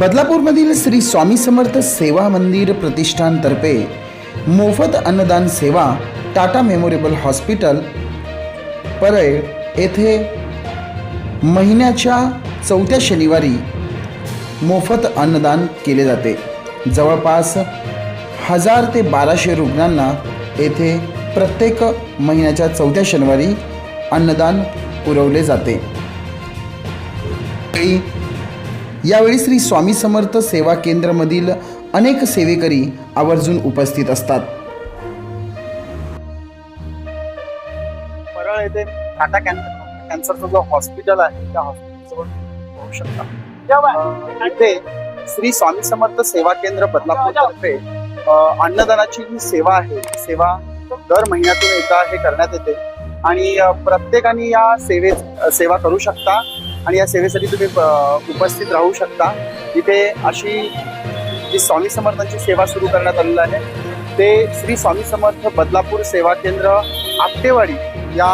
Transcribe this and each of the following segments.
बदलापूरमधील श्री स्वामी समर्थ सेवा मंदिर प्रतिष्ठानतर्फे मोफत अन्नदान सेवा टाटा मेमोरेबल हॉस्पिटल परळ येथे महिन्याच्या चौथ्या शनिवारी मोफत अन्नदान केले जाते. जवळपास हजार ते बाराशे रुग्णांना येथे प्रत्येक महिन्याच्या चौथ्या शनिवारी अन्नदान पुरवले जाते. यावेळी- श्री स्वामी समर्थ सेवा केंद्रमधील अनेक सेवेकरी आवर्जून उपस्थित असतात. परळ येथे टाटा कॅन्सर कॅन्सरचं जो हॉस्पिटल आहे त्या हॉस्पिटलजवळ होऊ शकता. इथे श्री स्वामी समर्थ सेवा केंद्र बदलापूर तर्फे अन्नदानाची जी सेवा आहे ती सेवा दर महिन्यातून एकदा हे करण्यात येते. आणि प्रत्येकाने या सेवेत सेवा करू शकता. आणि या सेवेसाठी तुम्ही उपस्थित राहू शकता. इथे अशी जी स्वामी समर्थांची सेवा सुरू करण्यात आलेली आहे ते श्री स्वामी समर्थ बदलापूर सेवा केंद्र आपटेवाडी या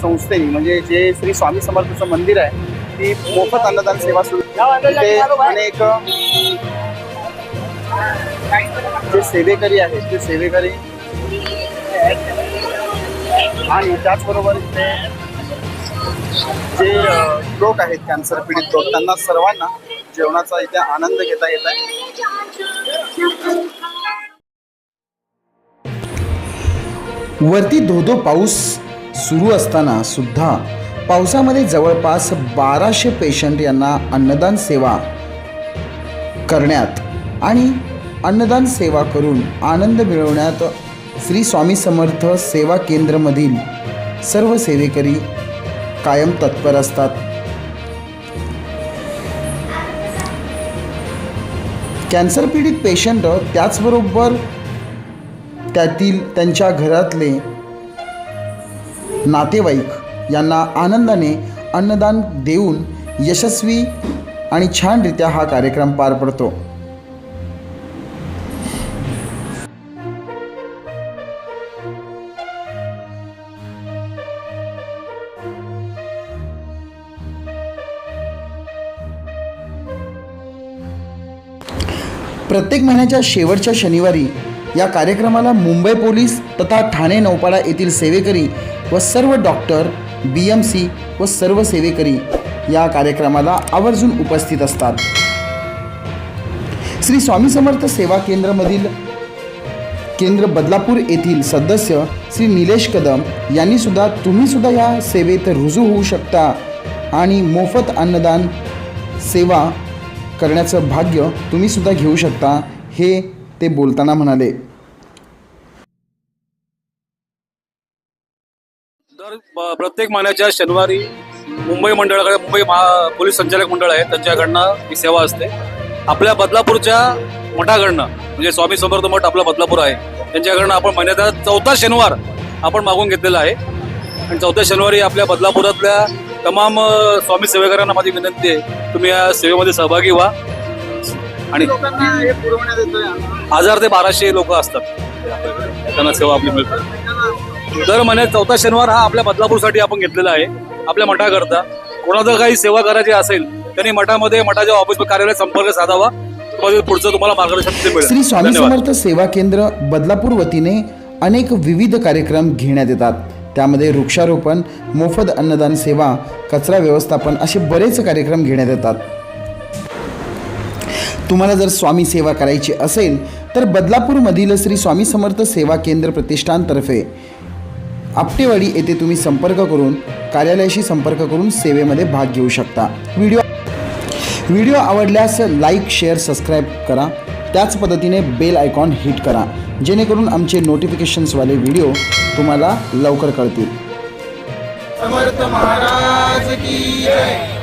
संस्थेने म्हणजे जे श्री स्वामी समर्थाचं मंदिर आहे ती मोफत अन्नदान सेवा सुरू तिथे अनेक जे सेवेकरी आहेत ते सेवेकरी आणि त्याचबरोबर इथे जे लोक आहेत कॅन्सर पीडित लोक त्यांना सर्वांना जेवणाचा इथे आनंद घेता येत आहे. वरती धोधो पाऊस सुरू असताना सुद्धा पावसामध्ये जवळपास बाराशे पेशंट यांना अन्नदान सेवा करण्यात आणि अन्नदान सेवा करून आनंद मिळवण्यात श्री स्वामी समर्थ सेवा केंद्रमधील सर्व सेवेकरी कायम तत्पर असतात. कॅन्सर पीडित पेशंट त्याचबरोबर त्यातील त्यांच्या घरातले नातेवाईक यांना आनंदाने अन्नदान देऊन यशस्वी आणि छानरित्या हा कार्यक्रम पार पडतो. प्रत्येक महिन्याच्या शेवटच्या शनिवारी या कार्यक्रमाला मुंबई पोलीस तथा ठाणे नौपाडा येथील सेवेकरी व सर्व डॉक्टर बी एम सी व सर्व सेवेकरी या कार्यक्रमाला आवर्जून उपस्थित असतात. श्री स्वामी समर्थ सेवा केंद्रमधील केंद्र बदलापूर येथील सदस्य श्री निलेश कदम यांनी सुद्धा तुम्ही सुद्धा या सेवेत रुजू होऊ शकता आणि मोफत अन्नदान सेवा करण्याचं भाग्य तुम्ही सुद्धा घेऊ शकता हे ते बोलताना म्हणाले. दर प्रत्येक महिन्याच्या शनिवारी मुंबई मंडळाकडे मुंबई महा पोलीस संचालक मंडळ आहे त्यांच्याकडनं ही सेवा असते. आपल्या बदलापूरच्या मठाकडनं म्हणजे स्वामी समर्थ मठ आपला बदलापूर आहे त्यांच्याकडनं आपण महिन्याचा चौथा शनिवार आपण मागून घेतलेला आहे. आणि चौथ्या शनिवारी आपल्या बदलापुरातल्या तमाम स्वामी सेवेकरांना माझी विनंती आहे तुम्ही या सेवेमध्ये सहभागी व्हा. आणि हे हजार ते बाराशे लोक असतात. त्यांना सेवा आपली मिळते. दर महिन्यात चौथा शनिवार हा आपल्या बदलापूरसाठी आपण घेतलेला आहे. आपल्या मठाकरता. कोणाचं काही सेवा करायची असेल त्यांनी मठामध्ये मठाच्या ऑफिस कार्यालयात संपर्क साधावा. पुढचं तुम्हाला मार्गदर्शन मिळेल. श्री स्वामी. समर्थ सेवा केंद्र बदलापूर वतीने अनेक विविध कार्यक्रम घेण्यात येतात. त्यामध्ये वृक्षारोपण मोफत अन्नदान सेवा कचरा व्यवस्थापन असे बरेच कार्यक्रम घेण्यात येतात. तुम्हाला जर स्वामी सेवा करायची असेल तर बदलापूरमधील श्री स्वामी समर्थ सेवा केंद्र प्रतिष्ठानतर्फे आपटेवाडी येथे तुम्ही संपर्क करून कार्यालयाशी संपर्क करून सेवेमध्ये भाग घेऊ शकता. व्हिडिओ व्हिडिओ आवडल्यास लाईक शेअर सबस्क्राईब करा. त्याच पद्धतीने बेल आयकॉन हिट करा. जेणेकरून आमचे नोटिफिकेशन्सवाले व्हिडिओ तुम्हाला लवकर कळतील. समर्थ महाराज की जय